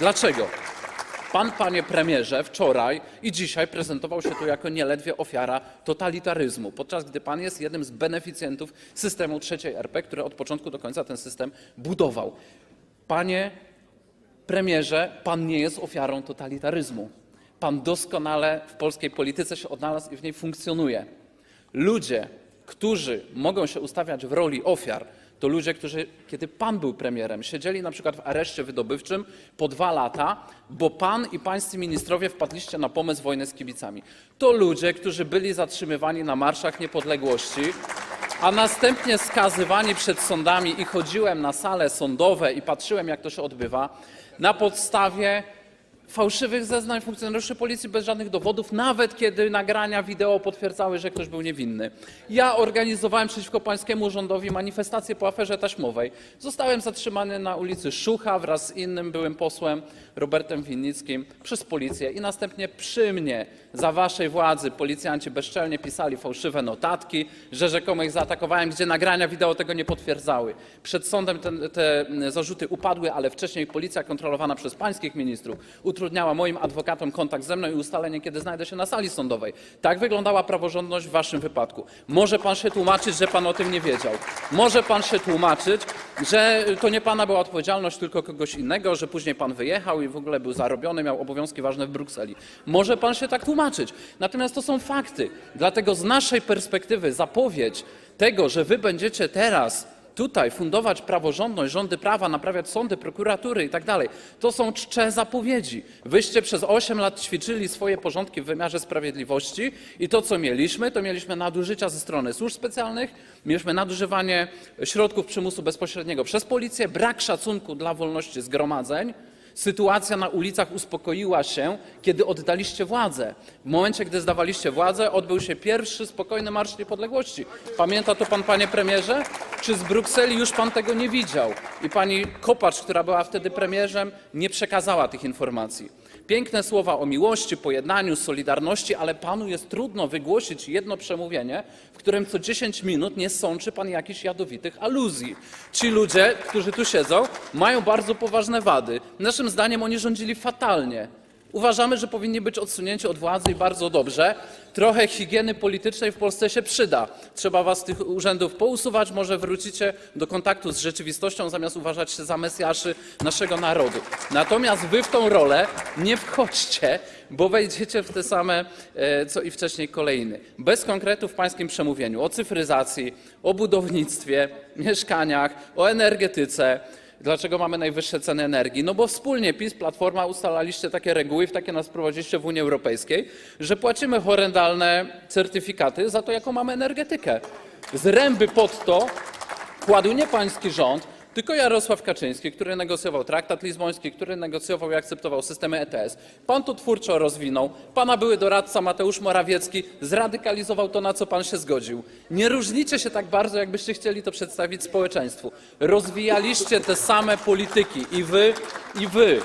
Dlaczego? Pan, panie premierze, wczoraj i dzisiaj prezentował się tu jako nieledwie ofiara totalitaryzmu, podczas gdy pan jest jednym z beneficjentów systemu trzeciej RP, który od początku do końca ten system budował. Panie premierze, pan nie jest ofiarą totalitaryzmu. Pan doskonale w polskiej polityce się odnalazł i w niej funkcjonuje. Ludzie, którzy mogą się ustawiać w roli ofiar, to ludzie, którzy, kiedy pan był premierem, siedzieli na przykład w areszcie wydobywczym po dwa lata, bo pan i pańscy ministrowie wpadliście na pomysł wojny z kibicami. To ludzie, którzy byli zatrzymywani na marszach niepodległości, a następnie skazywani przed sądami i chodziłem na sale sądowe i patrzyłem, jak to się odbywa, na podstawie fałszywych zeznań funkcjonariuszy policji bez żadnych dowodów, nawet kiedy nagrania wideo potwierdzały, że ktoś był niewinny. Ja organizowałem przeciwko pańskiemu rządowi manifestację po aferze taśmowej. Zostałem zatrzymany na ulicy Szucha wraz z innym byłym posłem Robertem Winnickim przez policję i następnie przy mnie za waszej władzy policjanci bezczelnie pisali fałszywe notatki, że rzekomo ich zaatakowałem, gdzie nagrania wideo tego nie potwierdzały. Przed sądem te, te zarzuty upadły, ale wcześniej policja kontrolowana przez pańskich ministrów utrudniała moim adwokatom kontakt ze mną i ustalenie, kiedy znajdę się na sali sądowej. Tak wyglądała praworządność w waszym wypadku. Może pan się tłumaczyć, że pan o tym nie wiedział. Może pan się tłumaczyć, że to nie pana była odpowiedzialność, tylko kogoś innego, że później pan wyjechał i w ogóle był zarobiony, miał obowiązki ważne w Brukseli. Może pan się tak tłumaczyć. Natomiast to są fakty. Dlatego z naszej perspektywy zapowiedź tego, że wy będziecie teraz tutaj fundować praworządność, rządy prawa, naprawiać sądy, prokuratury i tak. To są czcze zapowiedzi. Wyście przez 8 lat ćwiczyli swoje porządki w wymiarze sprawiedliwości i to, co mieliśmy, to mieliśmy nadużycia ze strony służb specjalnych, mieliśmy nadużywanie środków przymusu bezpośredniego przez policję, brak szacunku dla wolności zgromadzeń. Sytuacja na ulicach uspokoiła się, kiedy oddaliście władzę. W momencie, gdy zdawaliście władzę, odbył się pierwszy spokojny Marsz Niepodległości. Pamięta to pan, panie premierze? Czy z Brukseli już pan tego nie widział? I pani Kopacz, która była wtedy premierzem, nie przekazała tych informacji. Piękne słowa o miłości, pojednaniu, solidarności, ale panu jest trudno wygłosić jedno przemówienie, w którym co 10 minut nie sączy pan jakichś jadowitych aluzji. Ci ludzie, którzy tu siedzą, mają bardzo poważne wady. Naszym zdaniem oni rządzili fatalnie. Uważamy, że powinni być odsunięci od władzy i bardzo dobrze. Trochę higieny politycznej w Polsce się przyda. Trzeba was z tych urzędów pousuwać, może wrócicie do kontaktu z rzeczywistością, zamiast uważać się za mesjaszy naszego narodu. Natomiast wy w tą rolę nie wchodźcie, bo wejdziecie w te same, e, co i wcześniej kolejny. Bez konkretu w pańskim przemówieniu o cyfryzacji, o budownictwie, mieszkaniach, o energetyce, Dlaczego mamy najwyższe ceny energii? No bo wspólnie PiS, Platforma ustalaliście takie reguły, w takie nas prowadziliście w Unii Europejskiej, że płacimy horrendalne certyfikaty za to, jaką mamy energetykę. Zręby pod to kładł nie pański rząd, tylko Jarosław Kaczyński, który negocjował traktat lizboński, który negocjował i akceptował systemy ETS. Pan to twórczo rozwinął. Pana były doradca Mateusz Morawiecki zradykalizował to, na co pan się zgodził. Nie różnicie się tak bardzo, jakbyście chcieli to przedstawić społeczeństwu. Rozwijaliście te same polityki i wy, i wy.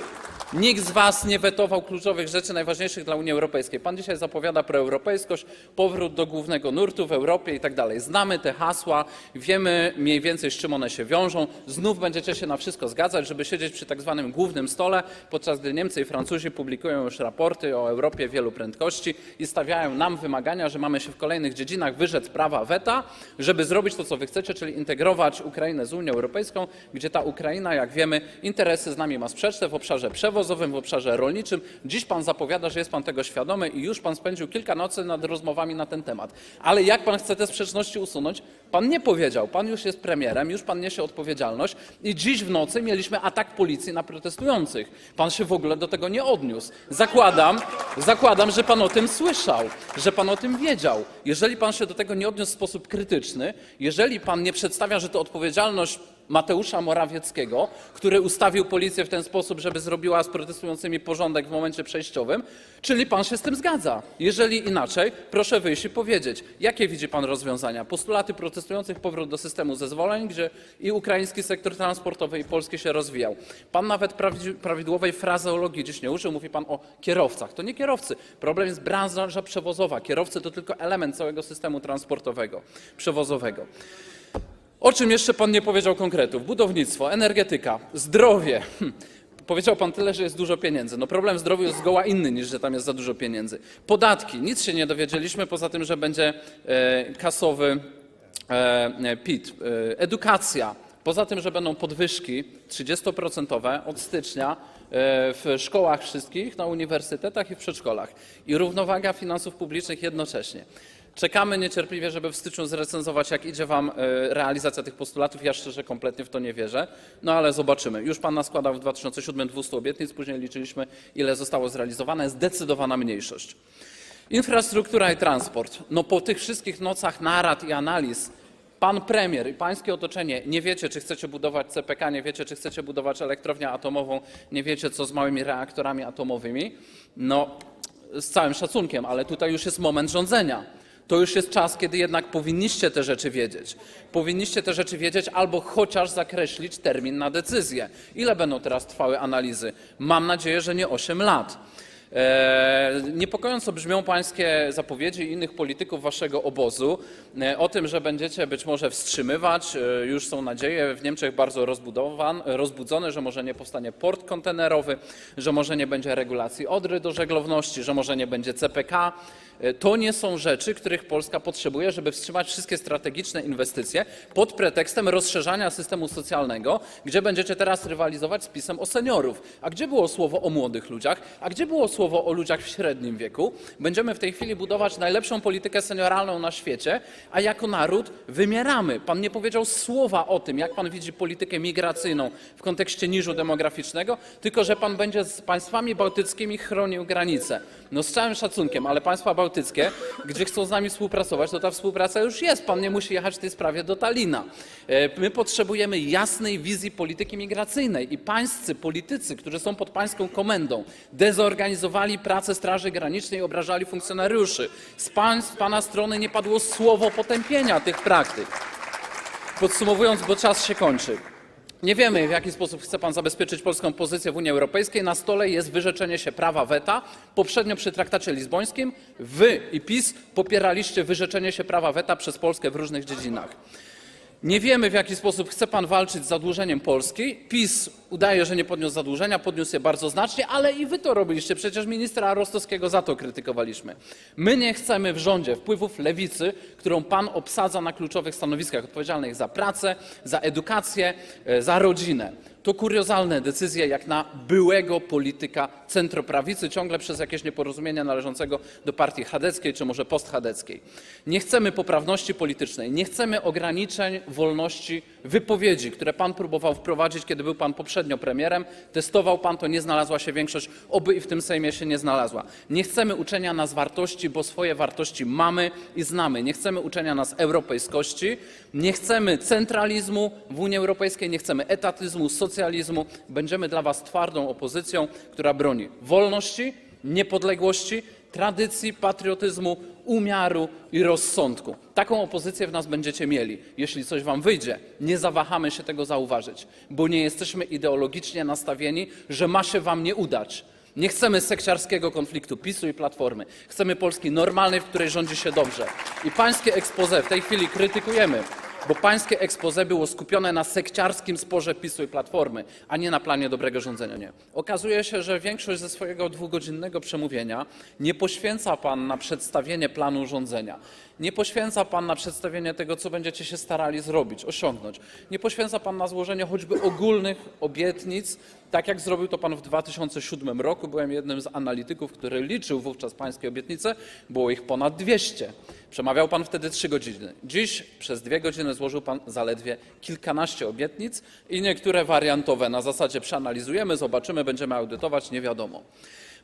Nikt z was nie wetował kluczowych rzeczy najważniejszych dla Unii Europejskiej. Pan dzisiaj zapowiada proeuropejskość, powrót do głównego nurtu w Europie i tak dalej. Znamy te hasła, wiemy mniej więcej z czym one się wiążą. Znów będziecie się na wszystko zgadzać, żeby siedzieć przy tak zwanym głównym stole, podczas gdy Niemcy i Francuzi publikują już raporty o Europie wielu prędkości i stawiają nam wymagania, że mamy się w kolejnych dziedzinach wyrzec prawa weta, żeby zrobić to, co wy chcecie, czyli integrować Ukrainę z Unią Europejską, gdzie ta Ukraina, jak wiemy, interesy z nami ma sprzeczne w obszarze w obszarze rolniczym. Dziś pan zapowiada, że jest pan tego świadomy i już pan spędził kilka nocy nad rozmowami na ten temat. Ale jak pan chce te sprzeczności usunąć? Pan nie powiedział. Pan już jest premierem, już pan niesie odpowiedzialność i dziś w nocy mieliśmy atak policji na protestujących. Pan się w ogóle do tego nie odniósł. Zakładam, zakładam, że pan o tym słyszał, że pan o tym wiedział. Jeżeli pan się do tego nie odniósł w sposób krytyczny, jeżeli pan nie przedstawia, że to odpowiedzialność Mateusza Morawieckiego, który ustawił policję w ten sposób, żeby zrobiła z protestującymi porządek w momencie przejściowym, czyli pan się z tym zgadza. Jeżeli inaczej, proszę wyjść i powiedzieć, jakie widzi pan rozwiązania. Postulaty protestujących, powrót do systemu zezwoleń, gdzie i ukraiński sektor transportowy, i polski się rozwijał. Pan nawet prawi- prawidłowej frazeologii dziś nie użył, mówi pan o kierowcach. To nie kierowcy. Problem jest branża przewozowa. Kierowcy to tylko element całego systemu transportowego, przewozowego. O czym jeszcze pan nie powiedział konkretów? Budownictwo, energetyka, zdrowie. Hm. Powiedział pan tyle, że jest dużo pieniędzy. No problem w zdrowiu jest zgoła inny niż, że tam jest za dużo pieniędzy. Podatki. Nic się nie dowiedzieliśmy, poza tym, że będzie e, kasowy e, PIT. E, edukacja. Poza tym, że będą podwyżki 30% od stycznia e, w szkołach wszystkich, na uniwersytetach i w przedszkolach. I równowaga finansów publicznych jednocześnie. Czekamy niecierpliwie, żeby w styczniu zrecenzować, jak idzie Wam e, realizacja tych postulatów. Ja szczerze kompletnie w to nie wierzę, no ale zobaczymy. Już Pan naskładał w 2007 200 obietnic, później liczyliśmy, ile zostało zrealizowane. Zdecydowana mniejszość. Infrastruktura i transport. No po tych wszystkich nocach narad i analiz pan premier i pańskie otoczenie nie wiecie, czy chcecie budować CPK, nie wiecie, czy chcecie budować elektrownię atomową, nie wiecie, co z małymi reaktorami atomowymi. No, z całym szacunkiem, ale tutaj już jest moment rządzenia. To już jest czas, kiedy jednak powinniście te rzeczy wiedzieć. Powinniście te rzeczy wiedzieć albo chociaż zakreślić termin na decyzję. Ile będą teraz trwały analizy? Mam nadzieję, że nie 8 lat. Niepokojąco brzmią pańskie zapowiedzi innych polityków waszego obozu e, o tym, że będziecie być może wstrzymywać, e, już są nadzieje w Niemczech bardzo rozbudzone, że może nie powstanie port kontenerowy, że może nie będzie regulacji Odry do żeglowności, że może nie będzie CPK. E, To nie są rzeczy, których Polska potrzebuje, żeby wstrzymać wszystkie strategiczne inwestycje pod pretekstem rozszerzania systemu socjalnego, gdzie będziecie teraz rywalizować z pisem o seniorów. A gdzie było słowo o młodych ludziach? A gdzie było słowo o ludziach w średnim wieku? Będziemy w tej chwili budować najlepszą politykę senioralną na świecie, a jako naród wymieramy. Pan nie powiedział słowa o tym, jak pan widzi politykę migracyjną w kontekście niżu demograficznego, tylko że pan będzie z państwami bałtyckimi chronił granice. No z całym szacunkiem, ale państwa bałtyckie, gdzie chcą z nami współpracować, to ta współpraca już jest. Pan nie musi jechać w tej sprawie do Talina. E, My potrzebujemy jasnej wizji polityki migracyjnej i pańscy politycy, którzy są pod pańską komendą, dezorganizowali pracę Straży Granicznej i obrażali funkcjonariuszy. Z państw pana strony nie padło słowo potępienia tych praktyk. Podsumowując, bo czas się kończy. Nie wiemy, w jaki sposób chce pan zabezpieczyć polską pozycję w Unii Europejskiej. Na stole jest wyrzeczenie się prawa weta. Poprzednio przy traktacie lizbońskim wy i PiS popieraliście wyrzeczenie się prawa weta przez Polskę w różnych dziedzinach. Nie wiemy, w jaki sposób chce pan walczyć z zadłużeniem Polski. PiS udaje, że nie podniósł zadłużenia, podniósł je bardzo znacznie, ale i wy to robiliście. Przecież ministra Rostowskiego za to krytykowaliśmy. My nie chcemy w rządzie wpływów lewicy, którą pan obsadza na kluczowych stanowiskach odpowiedzialnych za pracę, za edukację, e, za rodzinę. To kuriozalne decyzje jak na byłego polityka centroprawicy, ciągle przez jakieś nieporozumienia należącego do partii chadeckiej czy może postchadeckiej. Nie chcemy poprawności politycznej, nie chcemy ograniczeń wolności wypowiedzi, które pan próbował wprowadzić, kiedy był pan poprzednio premierem. Testował pan to, nie znalazła się większość, oby i w tym Sejmie się nie znalazła. Nie chcemy uczenia nas wartości, bo swoje wartości mamy i znamy. Nie chcemy uczenia nas europejskości, nie chcemy centralizmu w Unii Europejskiej, nie chcemy etatyzmu, socjalizmu. Będziemy dla was twardą opozycją, która broni wolności, niepodległości, tradycji, patriotyzmu, umiaru i rozsądku. Taką opozycję w nas będziecie mieli. Jeśli coś wam wyjdzie, nie zawahamy się tego zauważyć, bo nie jesteśmy ideologicznie nastawieni, że ma się wam nie udać. Nie chcemy sekciarskiego konfliktu PiSu i Platformy. Chcemy Polski normalnej, w której rządzi się dobrze. I pańskie expose w tej chwili krytykujemy, bo pańskie expose było skupione na sekciarskim sporze PiSu i Platformy, a nie na planie dobrego rządzenia. Nie. Okazuje się, że większość ze swojego dwugodzinnego przemówienia nie poświęca pan na przedstawienie planu rządzenia. Nie poświęca pan na przedstawienie tego, co będziecie się starali zrobić, osiągnąć. Nie poświęca pan na złożenie choćby ogólnych obietnic, tak jak zrobił to pan w 2007 roku. Byłem jednym z analityków, który liczył wówczas pańskie obietnice. Było ich ponad 200. Przemawiał pan wtedy trzy godziny. Dziś przez dwie godziny złożył pan zaledwie kilkanaście obietnic i niektóre wariantowe. Na zasadzie przeanalizujemy, zobaczymy, będziemy audytować, nie wiadomo.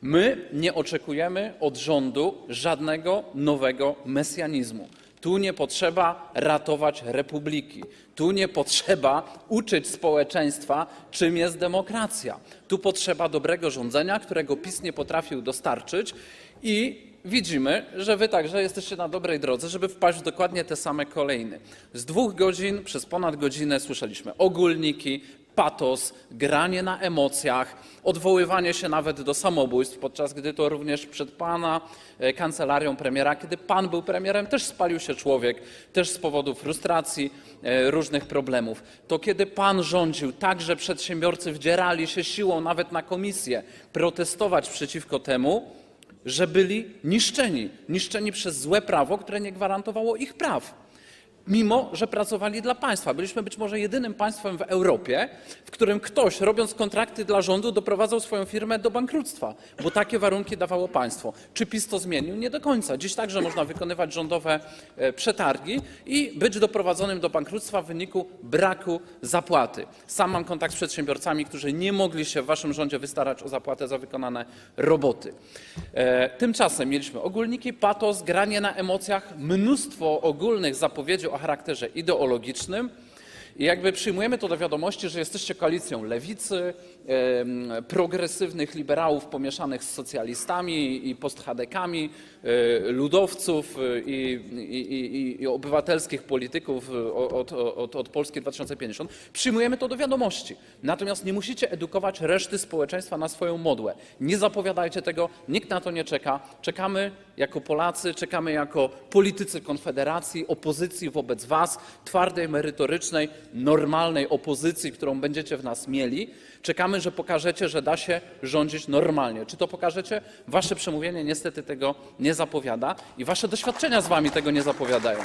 My nie oczekujemy od rządu żadnego nowego mesjanizmu. Tu nie potrzeba ratować republiki. Tu nie potrzeba uczyć społeczeństwa, czym jest demokracja. Tu potrzeba dobrego rządzenia, którego PiS nie potrafił dostarczyć i widzimy, że wy także jesteście na dobrej drodze, żeby wpaść w dokładnie te same kolejny. Z dwóch godzin przez ponad godzinę słyszeliśmy ogólniki, patos, granie na emocjach, odwoływanie się nawet do samobójstw, podczas gdy to również przed pana e, kancelarią premiera, kiedy pan był premierem, też spalił się człowiek, też z powodu frustracji, e, różnych problemów. To kiedy pan rządził, także przedsiębiorcy wdzierali się siłą nawet na komisję, protestować przeciwko temu, że byli niszczeni, niszczeni przez złe prawo, które nie gwarantowało ich praw mimo że pracowali dla państwa. Byliśmy być może jedynym państwem w Europie, w którym ktoś, robiąc kontrakty dla rządu, doprowadzał swoją firmę do bankructwa, bo takie warunki dawało państwo. Czy PiS to zmienił? Nie do końca. Dziś także można wykonywać rządowe e, przetargi i być doprowadzonym do bankructwa w wyniku braku zapłaty. Sam mam kontakt z przedsiębiorcami, którzy nie mogli się w waszym rządzie wystarać o zapłatę za wykonane roboty. E, Tymczasem mieliśmy ogólniki, patos, granie na emocjach, mnóstwo ogólnych zapowiedzi o charakterze ideologicznym. I jakby przyjmujemy to do wiadomości, że jesteście koalicją lewicy, progresywnych liberałów pomieszanych z socjalistami i posthadekami, e, ludowców e, i, i, i, i obywatelskich polityków e, od, od, od Polski 2050. Przyjmujemy to do wiadomości. Natomiast nie musicie edukować reszty społeczeństwa na swoją modłę. Nie zapowiadajcie tego, nikt na to nie czeka. Czekamy jako Polacy, czekamy jako politycy Konfederacji, opozycji wobec Was, twardej, merytorycznej, normalnej opozycji, którą będziecie w nas mieli. Czekamy, że pokażecie, że da się rządzić normalnie. Czy to pokażecie? Wasze przemówienie niestety tego nie zapowiada i Wasze doświadczenia z Wami tego nie zapowiadają.